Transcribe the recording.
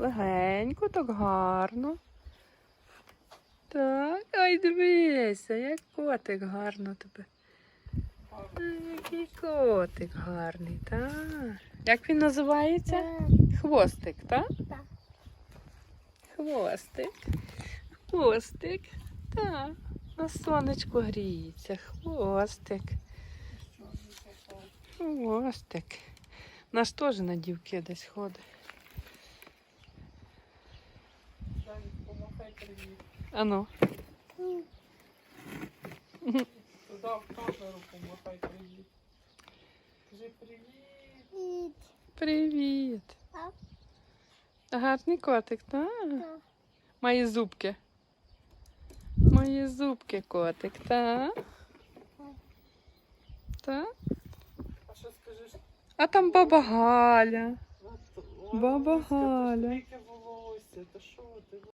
Легенько, так гарно. Так, ай дивися, як котик гарно тебе. Який котик гарний, так. Як він називається? Хвостик, так? Так. Хвостик. Хвостик. Так. На сонечку гріється. Хвостик. Хвостик. Наш теж на дівки десь ходить. Помахай привіт. Ану. Туди в камеру помахай привіт. Кажи привіт. Привіт. Гарний котик, так? Має зубки. Має зубки котик, так? Так? А що скажеш? А там баба Галя. Баба то ж Галя. Волосся, та що ти?